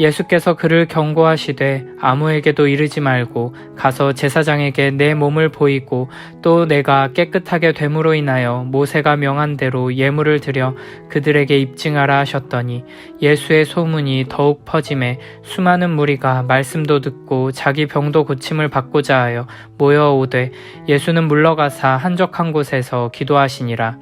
예수께서 그를 경고하시되 아무에게도 이르지 말고 가서 제사장에게 내 몸을 보이고 또 내가 깨끗하게 됨으로 인하여 모세가 명한 대로 예물을 드려 그들에게 입증하라 하셨더니 예수의 소문이 더욱 퍼짐에 수많은 무리가 말씀도 듣고 자기 병도 고침을 받고자 하여 모여오되 예수는 물러가사 한적한 곳에서 기도하시니라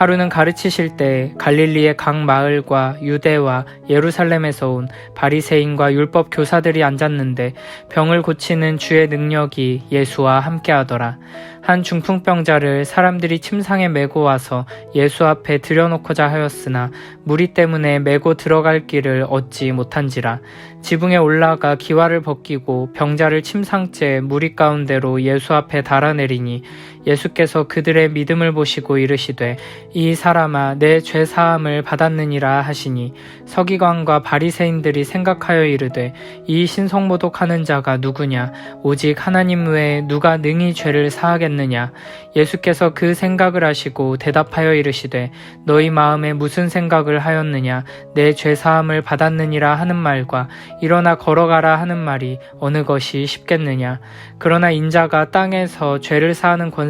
하루는 가르치실 때 갈릴리의 각 마을과 유대와 예루살렘에서 온 바리새인과 율법 교사들이 앉았는데 병을 고치는 주의 능력이 예수와 함께하더라. 한 중풍병자를 사람들이 침상에 메고 와서 예수 앞에 들여놓고자 하였으나 무리 때문에 메고 들어갈 길을 얻지 못한지라. 지붕에 올라가 기와를 벗기고 병자를 침상째 무리 가운데로 예수 앞에 달아내리니 예수께서 그들의 믿음을 보시고 이르시되 이 사람아 내 죄 사함을 받았느니라 하시니 서기관과 바리새인들이 생각하여 이르되 이 신성모독하는 자가 누구냐? 오직 하나님 외에 누가 능히 죄를 사하겠느냐 예수께서 그 생각을 하시고 대답하여 이르시되 너희 마음에 무슨 생각을 하였느냐? 내 죄 사함을 받았느니라 하는 말과 일어나 걸어가라 하는 말이 어느 것이 쉽겠느냐? 그러나 인자가 땅에서 죄를 사하는 권세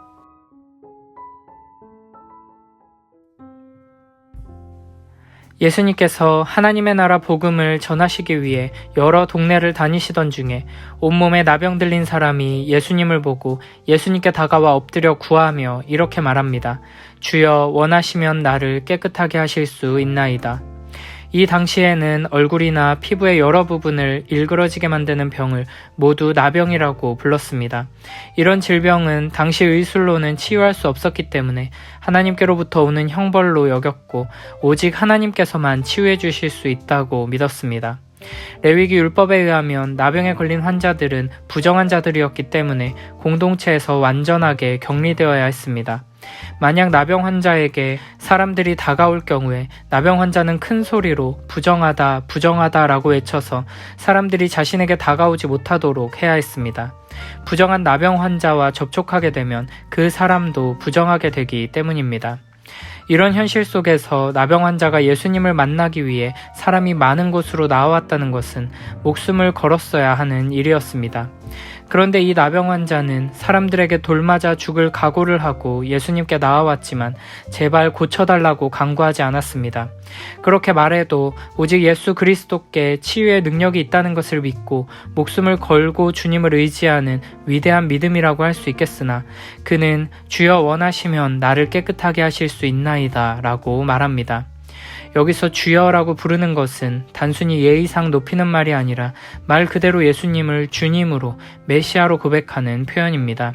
예수님께서 하나님의 나라 복음을 전하시기 위해 여러 동네를 다니시던 중에 온몸에 나병 들린 사람이 예수님을 보고 예수님께 다가와 엎드려 구하며 이렇게 말합니다. 주여 원하시면 나를 깨끗하게 하실 수 있나이다. 이 당시에는 얼굴이나 피부의 여러 부분을 일그러지게 만드는 병을 모두 나병이라고 불렀습니다. 이런 질병은 당시 의술로는 치유할 수 없었기 때문에 하나님께로부터 오는 형벌로 여겼고 오직 하나님께서만 치유해 주실 수 있다고 믿었습니다. 레위기 율법에 의하면 나병에 걸린 환자들은 부정한 자들이었기 때문에 공동체에서 완전하게 격리되어야 했습니다. 만약 나병 환자에게 사람들이 다가올 경우에 나병 환자는 큰 소리로 부정하다, 부정하다 라고 외쳐서 사람들이 자신에게 다가오지 못하도록 해야 했습니다. 부정한 나병 환자와 접촉하게 되면 그 사람도 부정하게 되기 때문입니다. 이런 현실 속에서 나병 환자가 예수님을 만나기 위해 사람이 많은 곳으로 나왔다는 것은 목숨을 걸었어야 하는 일이었습니다. 그런데 이 나병 환자는 사람들에게 돌맞아 죽을 각오를 하고 예수님께 나와왔지만 제발 고쳐달라고 강구하지 않았습니다. 그렇게 말해도 오직 예수 그리스도께 치유의 능력이 있다는 것을 믿고 목숨을 걸고 주님을 의지하는 위대한 믿음이라고 할 수 있겠으나 그는 주여 원하시면 나를 깨끗하게 하실 수 있나이다 라고 말합니다. 여기서 주여라고 부르는 것은 단순히 예의상 높이는 말이 아니라 말 그대로 예수님을 주님으로 메시아로 고백하는 표현입니다.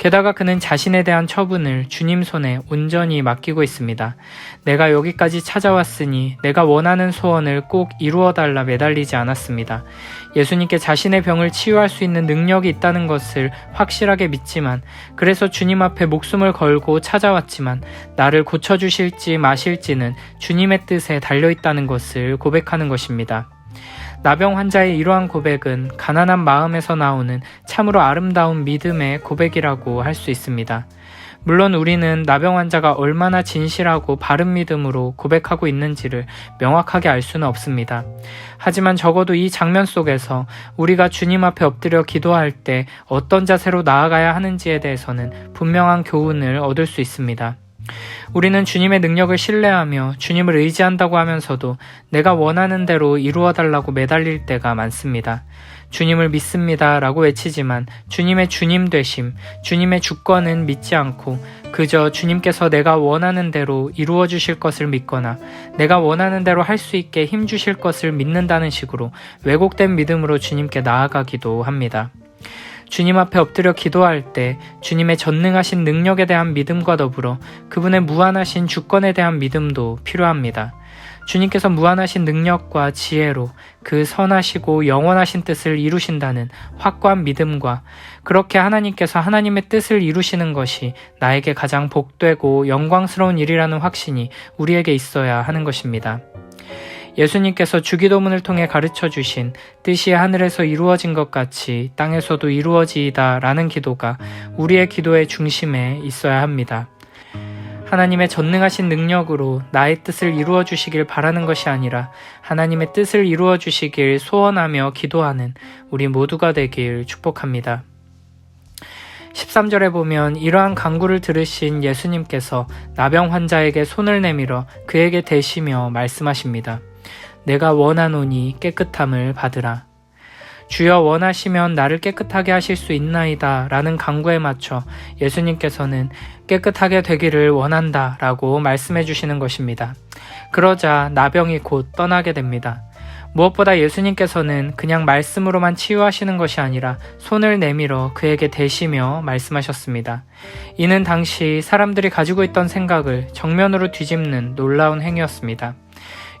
게다가 그는 자신에 대한 처분을 주님 손에 온전히 맡기고 있습니다. 내가 여기까지 찾아왔으니 내가 원하는 소원을 꼭 이루어 달라 매달리지 않았습니다. 예수님께 자신의 병을 치유할 수 있는 능력이 있다는 것을 확실하게 믿지만 그래서 주님 앞에 목숨을 걸고 찾아왔지만 나를 고쳐주실지 마실지는 주님의 뜻에 달려있다는 것을 고백하는 것입니다. 나병 환자의 이러한 고백은 가난한 마음에서 나오는 참으로 아름다운 믿음의 고백이라고 할 수 있습니다. 물론 우리는 나병 환자가 얼마나 진실하고 바른 믿음으로 고백하고 있는지를 명확하게 알 수는 없습니다. 하지만 적어도 이 장면 속에서 우리가 주님 앞에 엎드려 기도할 때 어떤 자세로 나아가야 하는지에 대해서는 분명한 교훈을 얻을 수 있습니다. 우리는 주님의 능력을 신뢰하며 주님을 의지한다고 하면서도 내가 원하는 대로 이루어 달라고 매달릴 때가 많습니다. 주님을 믿습니다 라고 외치지만 주님의 주님 되심, 주님의 주권은 믿지 않고 그저 주님께서 내가 원하는 대로 이루어 주실 것을 믿거나 내가 원하는 대로 할 수 있게 힘 주실 것을 믿는다는 식으로 왜곡된 믿음으로 주님께 나아가기도 합니다. 주님 앞에 엎드려 기도할 때 주님의 전능하신 능력에 대한 믿음과 더불어 그분의 무한하신 주권에 대한 믿음도 필요합니다. 주님께서 무한하신 능력과 지혜로 그 선하시고 영원하신 뜻을 이루신다는 확고한 믿음과 그렇게 하나님께서 하나님의 뜻을 이루시는 것이 나에게 가장 복되고 영광스러운 일이라는 확신이 우리에게 있어야 하는 것입니다. 예수님께서 주기도문을 통해 가르쳐 주신 뜻이 하늘에서 이루어진 것 같이 땅에서도 이루어지이다 라는 기도가 우리의 기도의 중심에 있어야 합니다. 하나님의 전능하신 능력으로 나의 뜻을 이루어 주시길 바라는 것이 아니라 하나님의 뜻을 이루어 주시길 소원하며 기도하는 우리 모두가 되길 축복합니다. 13절에 보면 이러한 강구를 들으신 예수님께서 나병 환자에게 손을 내밀어 그에게 대시며 말씀하십니다. 내가 원하노니 깨끗함을 받으라. 주여 원하시면 나를 깨끗하게 하실 수 있나이다 라는 강구에 맞춰 예수님께서는 깨끗하게 되기를 원한다 라고 말씀해 주시는 것입니다. 그러자 나병이 곧 떠나게 됩니다. 무엇보다 예수님께서는 그냥 말씀으로만 치유하시는 것이 아니라 손을 내밀어 그에게 대시며 말씀하셨습니다. 이는 당시 사람들이 가지고 있던 생각을 정면으로 뒤집는 놀라운 행위였습니다.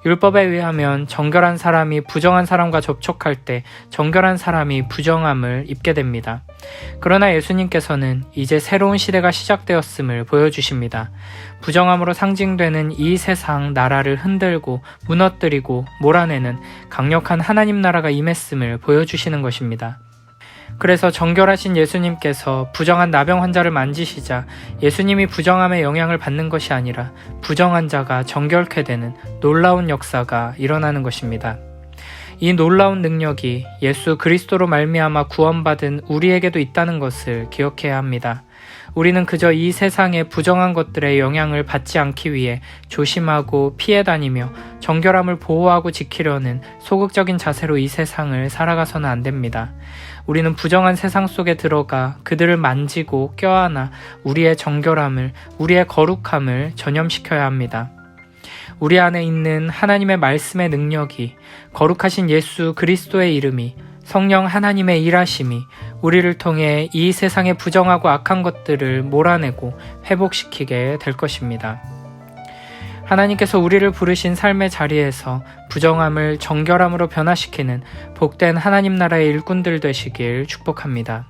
율법에 의하면 정결한 사람이 부정한 사람과 접촉할 때 정결한 사람이 부정함을 입게 됩니다. 그러나 예수님께서는 이제 새로운 시대가 시작되었음을 보여주십니다. 부정함으로 상징되는 이 세상 나라를 흔들고 무너뜨리고 몰아내는 강력한 하나님 나라가 임했음을 보여주시는 것입니다. 그래서 정결하신 예수님께서 부정한 나병 환자를 만지시자 예수님이 부정함의 영향을 받는 것이 아니라 부정한 자가 정결케 되는 놀라운 역사가 일어나는 것입니다. 이 놀라운 능력이 예수 그리스도로 말미암아 구원받은 우리에게도 있다는 것을 기억해야 합니다. 우리는 그저 이 세상의 부정한 것들의 영향을 받지 않기 위해 조심하고 피해 다니며 정결함을 보호하고 지키려는 소극적인 자세로 이 세상을 살아가서는 안 됩니다. 우리는 부정한 세상 속에 들어가 그들을 만지고 껴안아 우리의 정결함을, 우리의 거룩함을 전염시켜야 합니다. 우리 안에 있는 하나님의 말씀의 능력이 거룩하신 예수 그리스도의 이름이 성령 하나님의 일하심이 우리를 통해 이 세상의 부정하고 악한 것들을 몰아내고 회복시키게 될 것입니다. 하나님께서 우리를 부르신 삶의 자리에서 부정함을 정결함으로 변화시키는 복된 하나님 나라의 일꾼들 되시길 축복합니다.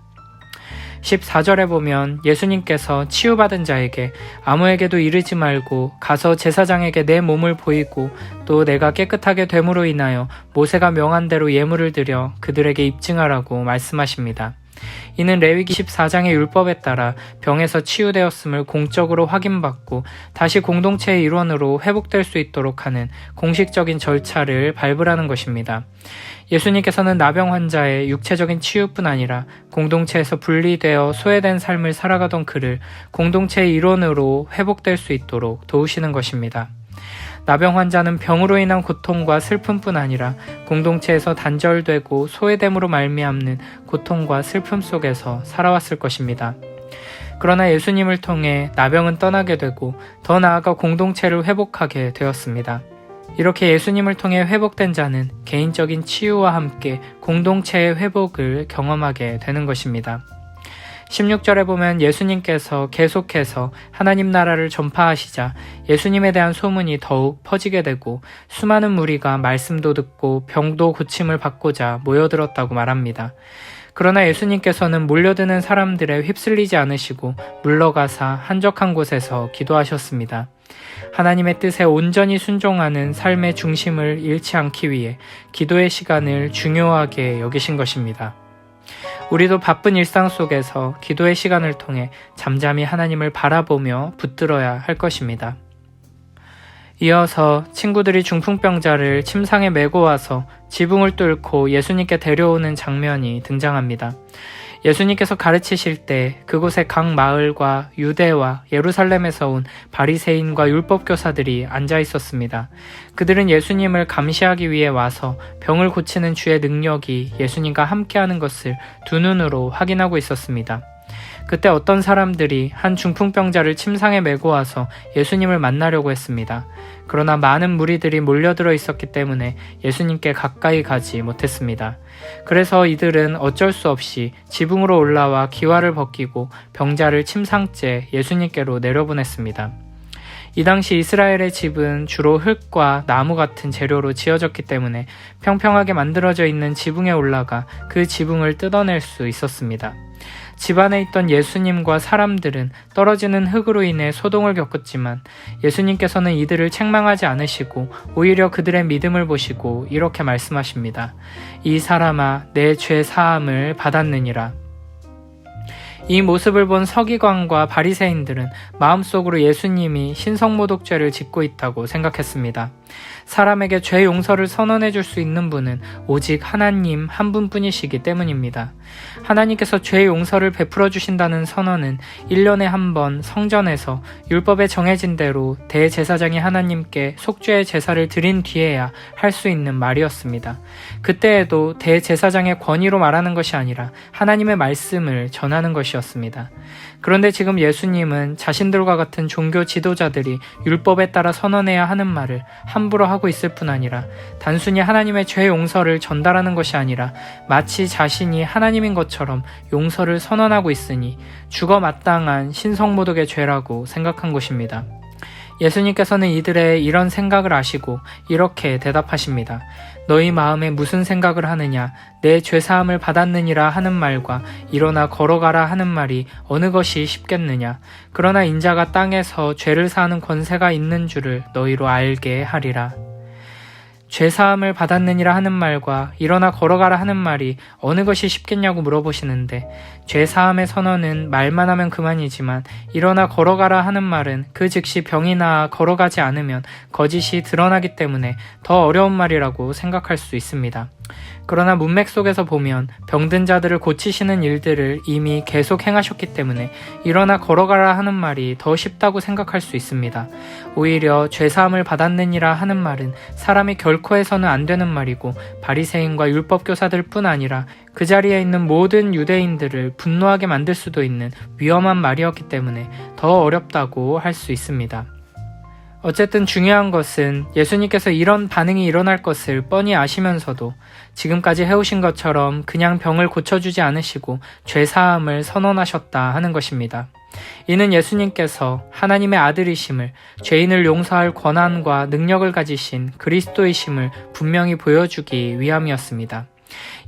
14절에 보면 예수님께서 치유받은 자에게 아무에게도 이르지 말고 가서 제사장에게 내 몸을 보이고 또 내가 깨끗하게 됨으로 인하여 모세가 명한 대로 예물을 드려 그들에게 입증하라고 말씀하십니다. 이는 레위기 14장의 율법에 따라 병에서 치유되었음을 공적으로 확인받고 다시 공동체의 일원으로 회복될 수 있도록 하는 공식적인 절차를 밟으라는 것입니다. 예수님께서는 나병 환자의 육체적인 치유뿐 아니라 공동체에서 분리되어 소외된 삶을 살아가던 그를 공동체의 일원으로 회복될 수 있도록 도우시는 것입니다. 나병 환자는 병으로 인한 고통과 슬픔뿐 아니라 공동체에서 단절되고 소외됨으로 말미암는 고통과 슬픔 속에서 살아왔을 것입니다. 그러나 예수님을 통해 나병은 떠나게 되고 더 나아가 공동체를 회복하게 되었습니다. 이렇게 예수님을 통해 회복된 자는 개인적인 치유와 함께 공동체의 회복을 경험하게 되는 것입니다. 16절에 보면 예수님께서 계속해서 하나님 나라를 전파하시자 예수님에 대한 소문이 더욱 퍼지게 되고 수많은 무리가 말씀도 듣고 병도 고침을 받고자 모여들었다고 말합니다. 그러나 예수님께서는 몰려드는 사람들에 휩쓸리지 않으시고 물러가사 한적한 곳에서 기도하셨습니다. 하나님의 뜻에 온전히 순종하는 삶의 중심을 잃지 않기 위해 기도의 시간을 중요하게 여기신 것입니다. 우리도 바쁜 일상 속에서 기도의 시간을 통해 잠잠히 하나님을 바라보며 붙들어야 할 것입니다. 이어서 친구들이 중풍병자를 침상에 메고 와서 지붕을 뚫고 예수님께 데려오는 장면이 등장합니다. 예수님께서 가르치실 때 그곳에 각 마을과 유대와 예루살렘에서 온 바리새인과 율법 교사들이 앉아 있었습니다. 그들은 예수님을 감시하기 위해 와서 병을 고치는 주의 능력이 예수님과 함께하는 것을 두 눈으로 확인하고 있었습니다. 그때 어떤 사람들이 한 중풍병자를 침상에 메고 와서 예수님을 만나려고 했습니다. 그러나 많은 무리들이 몰려들어 있었기 때문에 예수님께 가까이 가지 못했습니다. 그래서 이들은 어쩔 수 없이 지붕으로 올라와 기와를 벗기고 병자를 침상째 예수님께로 내려보냈습니다. 이 당시 이스라엘의 집은 주로 흙과 나무 같은 재료로 지어졌기 때문에 평평하게 만들어져 있는 지붕에 올라가 그 지붕을 뜯어낼 수 있었습니다. 집안에 있던 예수님과 사람들은 떨어지는 흙으로 인해 소동을 겪었지만 예수님께서는 이들을 책망하지 않으시고 오히려 그들의 믿음을 보시고 이렇게 말씀하십니다. 이 사람아, 내 죄 사함을 받았느니라. 이 모습을 본 서기관과 바리새인들은 마음속으로 예수님이 신성모독죄를 짓고 있다고 생각했습니다. 사람에게 죄 용서를 선언해 줄 수 있는 분은 오직 하나님 한 분뿐이시기 때문입니다. 하나님께서 죄 용서를 베풀어 주신다는 선언은 1년에 한 번 성전에서 율법에 정해진 대로 대제사장이 하나님께 속죄의 제사를 드린 뒤에야 할 수 있는 말이었습니다. 그때에도 대제사장의 권위로 말하는 것이 아니라 하나님의 말씀을 전하는 것이었습니다. 그런데 지금 예수님은 자신들과 같은 종교 지도자들이 율법에 따라 선언해야 하는 말을 함부로 하고 있을 뿐 아니라 단순히 하나님의 죄 용서를 전달하는 것이 아니라 마치 자신이 하나님인 것처럼 용서를 선언하고 있으니 죽어 마땅한 신성모독의 죄라고 생각한 것입니다. 예수님께서는 이들의 이런 생각을 아시고 이렇게 대답하십니다. 너희 마음에 무슨 생각을 하느냐? 내 죄사함을 받았느니라 하는 말과 일어나 걸어가라 하는 말이 어느 것이 쉽겠느냐? 그러나 인자가 땅에서 죄를 사하는 권세가 있는 줄을 너희로 알게 하리라. 죄사함을 받았느니라 하는 말과 일어나 걸어가라 하는 말이 어느 것이 쉽겠냐고 물어보시는데 죄사함의 선언은 말만 하면 그만이지만 일어나 걸어가라 하는 말은 그 즉시 병이 나아 걸어가지 않으면 거짓이 드러나기 때문에 더 어려운 말이라고 생각할 수 있습니다. 그러나 문맥 속에서 보면 병든 자들을 고치시는 일들을 이미 계속 행하셨기 때문에 일어나 걸어가라 하는 말이 더 쉽다고 생각할 수 있습니다. 오히려 죄사함을 받았느니라 하는 말은 사람이 결코 해서는 안 되는 말이고 바리새인과 율법 교사들 뿐 아니라 그 자리에 있는 모든 유대인들을 분노하게 만들 수도 있는 위험한 말이었기 때문에 더 어렵다고 할 수 있습니다. 어쨌든 중요한 것은 예수님께서 이런 반응이 일어날 것을 뻔히 아시면서도 지금까지 해오신 것처럼 그냥 병을 고쳐주지 않으시고 죄사함을 선언하셨다 하는 것입니다. 이는 예수님께서 하나님의 아들이심을 죄인을 용서할 권한과 능력을 가지신 그리스도이심을 분명히 보여주기 위함이었습니다.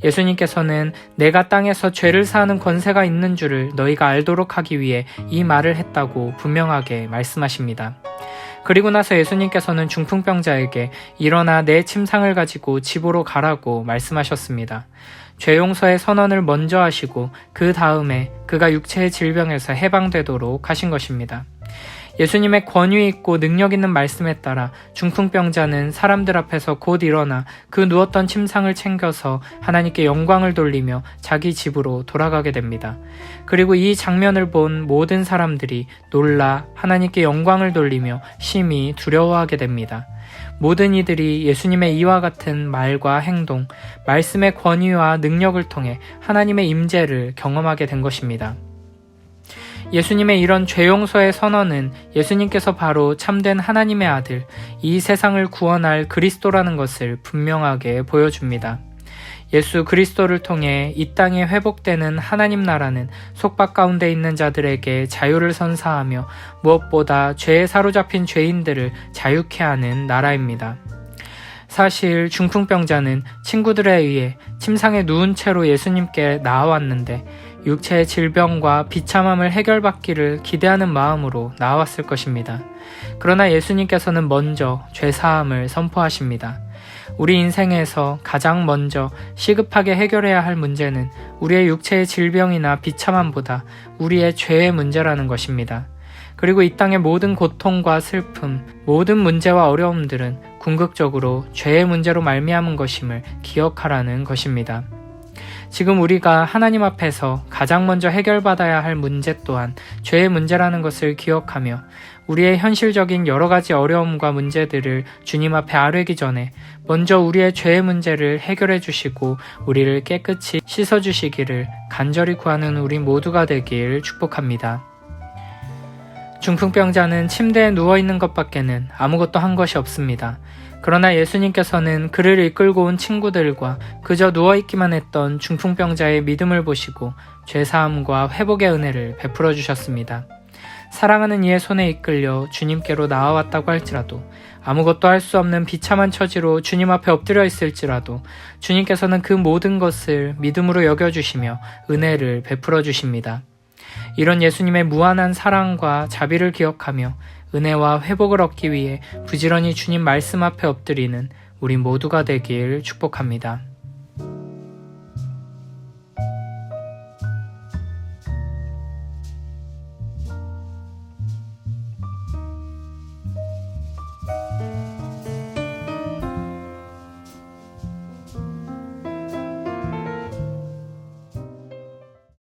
예수님께서는 내가 땅에서 죄를 사하는 권세가 있는 줄을 너희가 알도록 하기 위해 이 말을 했다고 분명하게 말씀하십니다. 그리고 나서 예수님께서는 중풍병자에게 일어나 내 침상을 가지고 집으로 가라고 말씀하셨습니다. 죄 용서의 선언을 먼저 하시고 그 다음에 그가 육체의 질병에서 해방되도록 하신 것입니다. 예수님의 권위 있고 능력 있는 말씀에 따라 중풍병자는 사람들 앞에서 곧 일어나 그 누웠던 침상을 챙겨서 하나님께 영광을 돌리며 자기 집으로 돌아가게 됩니다. 그리고 이 장면을 본 모든 사람들이 놀라 하나님께 영광을 돌리며 심히 두려워하게 됩니다. 모든 이들이 예수님의 이와 같은 말과 행동, 말씀의 권위와 능력을 통해 하나님의 임재를 경험하게 된 것입니다. 예수님의 이런 죄용서의 선언은 예수님께서 바로 참된 하나님의 아들, 이 세상을 구원할 그리스도라는 것을 분명하게 보여줍니다. 예수 그리스도를 통해 이 땅에 회복되는 하나님 나라는 속박 가운데 있는 자들에게 자유를 선사하며 무엇보다 죄에 사로잡힌 죄인들을 자유케 하는 나라입니다. 사실 중풍병자는 친구들에 의해 침상에 누운 채로 예수님께 나아왔는데 육체의 질병과 비참함을 해결받기를 기대하는 마음으로 나왔을 것입니다. 그러나 예수님께서는 먼저 죄사함을 선포하십니다. 우리 인생에서 가장 먼저 시급하게 해결해야 할 문제는 우리의 육체의 질병이나 비참함보다 우리의 죄의 문제라는 것입니다. 그리고 이 땅의 모든 고통과 슬픔, 모든 문제와 어려움들은 궁극적으로 죄의 문제로 말미암은 것임을 기억하라는 것입니다. 지금 우리가 하나님 앞에서 가장 먼저 해결받아야 할 문제 또한 죄의 문제라는 것을 기억하며 우리의 현실적인 여러 가지 어려움과 문제들을 주님 앞에 아뢰기 전에 먼저 우리의 죄의 문제를 해결해 주시고 우리를 깨끗이 씻어 주시기를 간절히 구하는 우리 모두가 되길 축복합니다. 중풍병자는 침대에 누워 있는 것밖에는 아무것도 한 것이 없습니다. 그러나 예수님께서는 그를 이끌고 온 친구들과 그저 누워 있기만 했던 중풍병자의 믿음을 보시고 죄사함과 회복의 은혜를 베풀어 주셨습니다. 사랑하는 이의 손에 이끌려 주님께로 나아왔다고 할지라도 아무것도 할 수 없는 비참한 처지로 주님 앞에 엎드려 있을지라도 주님께서는 그 모든 것을 믿음으로 여겨주시며 은혜를 베풀어 주십니다. 이런 예수님의 무한한 사랑과 자비를 기억하며 은혜와 회복을 얻기 위해 부지런히 주님 말씀 앞에 엎드리는 우리 모두가 되길 축복합니다.